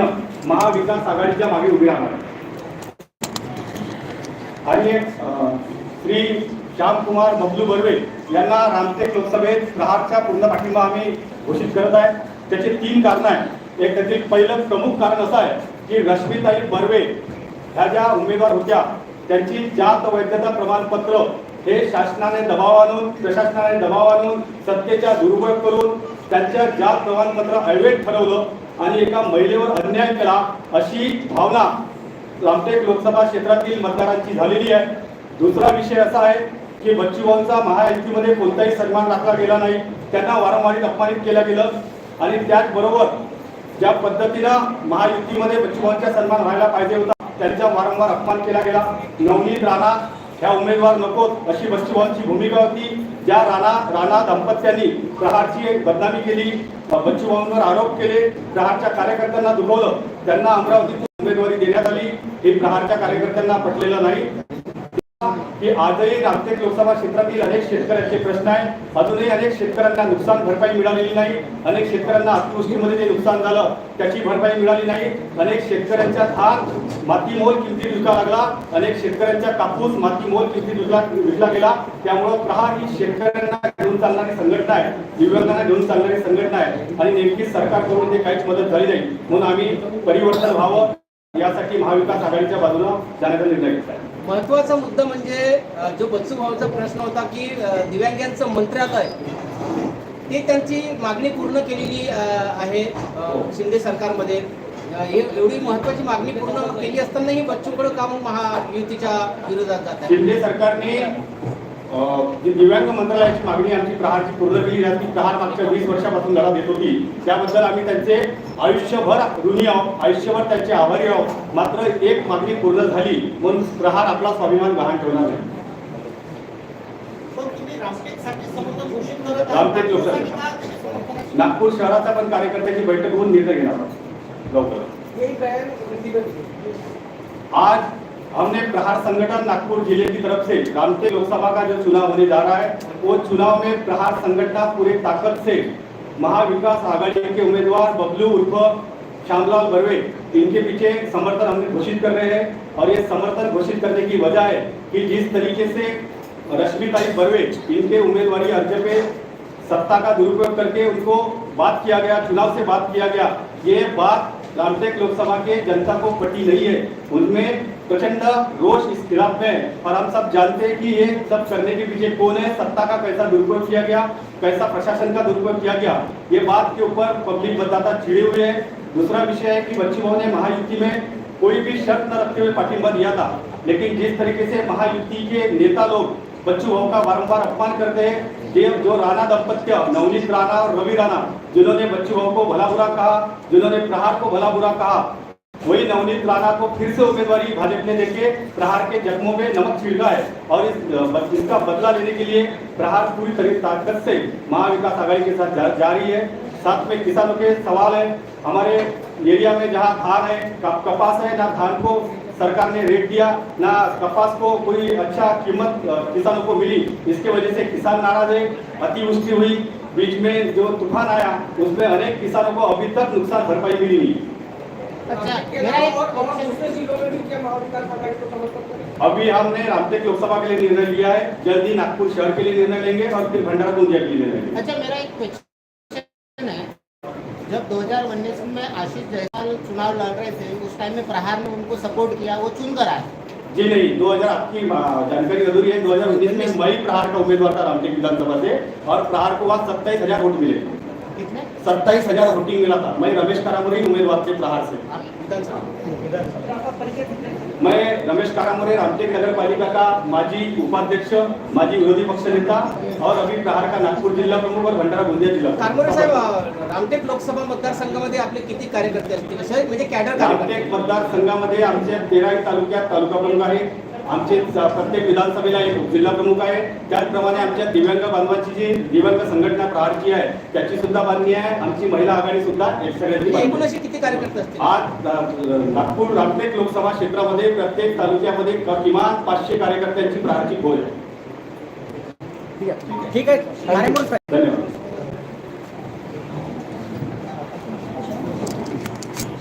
पद्धतीनं महाविकास आघाडीच्या मागे उभी राहणार आणि श्री श्यामकुमार बबलू बर्वे यांना रामटेक लोकसभेत प्रहारच्या पूर्ण पाठिंबा आम्ही घोषित करत आहे. त्याचे तीन कारण आहे एक त्यातील पहिलं प्रमुख कारण असं आहे की रश्मीताई बर्वे ह्या ज्या उमेदवार होत्या त्यांची जात वैधता प्रमाणपत्र हे शासनाने दबाव आणून प्रशासनाने दबाव आणून सत्तेचा दुरुपयोग करून त्यांच्या जात प्रमाणपत्र अवैध ठरवलं आणि एका महिलेवर अन्याय केला अशी भावना रामटेक लोकसभा क्षेत्रातील मतदारांची झालेली आहे. दुसरा विषय असा आहे की बच्चूभाऊंचा महायुतीमध्ये कोणताही सन्मान राखला गेला नाही. त्यांना वारंवार अपमानित केलं गेलं. आणि त्याचबरोबर ज्या पद्धतीनं महायुतीमध्ये बच्चूभाऊंचा सन्मान व्हायला पाहिजे होता त्यांचा वारंवार अपमान केला गेला. नवनीत राणा ह्या उमेदवार नकोत अशी बच्चूभाऊंची भूमिका होती. ज्या राणा राणा दाम्पत्यांनी प्रहारची एक बदनामी केली बच्चूभाऊंवर आरोप केले प्रहारच्या कार्यकर्त्यांना दुखवलं. त्यांना अमरावतीतून उमेदवारी देण्यात आली. हे प्रहारच्या कार्यकर्त्यांना पटलेलं नाही. की आजही रामटेक लोकसभा क्षेत्रातील अनेक शेतकऱ्यांचे प्रश्न आहे अजूनही अनेक शेतकऱ्यांना नुकसान भरपाई मिळालेली नाही. अनेक शेतकऱ्यांना अतिवृष्टीमध्ये जे नुकसान झालं त्याची भरपाई मिळाली नाही. अनेक शेतकऱ्यांच्या धान मातीमोल किमतीत विकला लागला. अनेक शेतकऱ्यांच्या कापूस मातीमोल किमतीत विकला विकला गेला. त्यामुळं प्रहार ही शेतकऱ्यांना घेऊन चालणारी संघटना आहे. दिव्यांगांना घेऊन चालणारी संघटना आहे. आणि नेमकी सरकारकडून ते काहीच मदत झाली नाही. म्हणून आम्ही परिवर्तन व्हावं. यासाठी महाविकास आघाडीच्या बाजूला जाण्याचा निर्णय घेतला आहे. महत्त्वाचा मुद्दा म्हणजे जो बच्चू भाऊचा प्रश्न होता की दिव्यांगांचं मंत्रालय ते त्यांची मागणी पूर्ण केलेली आहे अ, शिंदे सरकारमध्ये. हे एवढी महत्वाची मागणी पूर्ण केली असतानाही बच्चूकडे काम महायुतीच्या विरोधात जात आहे. शिंदे सरकारने जी दिव्यांग मंत्रालयाची मागणी आमची प्रहारची पूर्ण केली आहे प्रहार मागच्या वीस वर्षापासून लढा देत होती. त्याबद्दल आम्ही त्यांचे आयुष्यभर ऋणी आहोत आयुष्यभर त्यांचे आभारी आहोत मात्र एक मागणी पूर्ण झाली म्हणून प्रहार आपला स्वाभिमान गहाण ठेवणार नाही. रामटेक. नागपूर शहराचा पण कार्यकर्त्याची बैठक होऊन निर्णय घेणार आहोत. लवकर. आज हमने प्रहार संगठन नागपुर जिले की तरफ से रामटेक लोकसभा का जो चुनाव होने जा रहा है वो चुनाव में प्रहार संगठन पूरे ताकत से महाविकास आघाड़ी के उम्मीदवार बबलू उर्फ़ श्यामलाल बर्वे, इनके पीछे समर्थन हमने घोषित कर रहे हैं और ये समर्थन घोषित करने की वजह है कि जिस तरीके से रश्मिताई बर्वे इनके उम्मीदवारी अर्ज़ पे सत्ता का दुरुपयोग करके उनको बात किया गया, चुनाव से बात किया गया, ये बात रामटेक लोकसभा के जनता को पटी नहीं है। उनमें प्रचंड रोष इस खिलाफ में। और हम सब जानते हैं कि ये सब करने के पीछे कौन है? सत्ता का कैसा दुरुपयोग किया गया? कैसा प्रशासन का दुरुपयोग किया गया? ये बात के ऊपर पब्लिक मतदाता छिड़े हुए हैं। दूसरा विषय है कि बच्चू भाऊ ने महायुति में कोई भी शर्त न रखते हुए पाठिंबा दिया था। लेकिन जिस तरीके से महायुति के नेता लोग बच्चू भाऊ का बारंबार अपमान करते हैं ये जो राणा दंपत्य, नवनीत राणा और रवि राणा, जिन्होंने बच्चू भाऊ को भला बुरा कहा, जिन्होंने प्रहार को भला बुरा कहा वही नवनीत राणा को फिर से उम्मीदवारी भाजपा ने देके प्रहार के जख्मों में नमक छिड़का है और इस इसका बदला लेने के लिए प्रहार पूरी तरह ताकत से महाविकास आघाड़ी के साथ जा, जा रही है। साथ में किसानों के सवाल है। हमारे एरिया में जहाँ धान है कपास है ना धान को सरकार ने रेट दिया ना कपास को कोई अच्छा कीमत किसानों को मिली इसके वजह से किसान नाराज़ है अतिवृष्टि हुई। बीच में जो तूफ़ान आया उसमें अनेक किसानों को अभी तक नुकसान भरपाई मिली नहीं। अभी हमने रामटेक लोकसभा के लिए निर्णय लिया है। जल्दी नागपुर शहर के लिए निर्णय लेंगे और फिर भंडारा गोंदिया के लिए निर्णय लेंगे। अच्छा मेरा एक क्वेश्चन है। जब 2019 में आशीष जायसवाल चुनाव लड़ रहे थे उस टाइम में प्रहार ने उनको सपोर्ट किया वो चुन कर आए। जी नहीं 2000 आपकी जानकारी अधूरी है। 2019 में मई प्रहार का उम्मीदवार था रामटेक विधानसभा से और प्रहार को वहाँ सत्ताईस हज़ार वोट मिले। कितने? सत्ताईस हजार वोटिंग मिला था मैं रमेश कारामुरे उम्मीदवार थे प्रहार से मैं रमेश कारामुरे रामटेक नगर पालिका का माजी उपाध्यक्ष माजी विरोधी पक्ष नेता और अभी प्रहार का नागपुर जिला प्रमुख और भंडारा गोंदिया जिला कारमोरे साहेब रामटेक लोकसभा मतदारसंघामध्ये आपले किती कार्यकर्ते असतील? असे म्हणजे कॅडर रामटेक मतदारसंघामध्ये आमच्या तेराही तालुक्यात तालुका प्रमुख आहे आमचे प्रत्येक विधानसभेला एक जिल्हा प्रमुख आहे. त्याचप्रमाणे आमच्या दिव्यांग बांधवांची जी दिव्यांग संघटना प्रहारची आहे त्याची सुद्धा बांधणी आहे. आमची महिला आघाडी सुद्धा एक सगळ्याची किती कार्यकर्ते आज नागपूर रामटेक लोकसभा क्षेत्रामध्ये प्रत्येक तालुक्यामध्ये किमान पाचशे कार्यकर्त्यांची प्रहारची खोज आहे. ठीक आहे. धन्यवाद.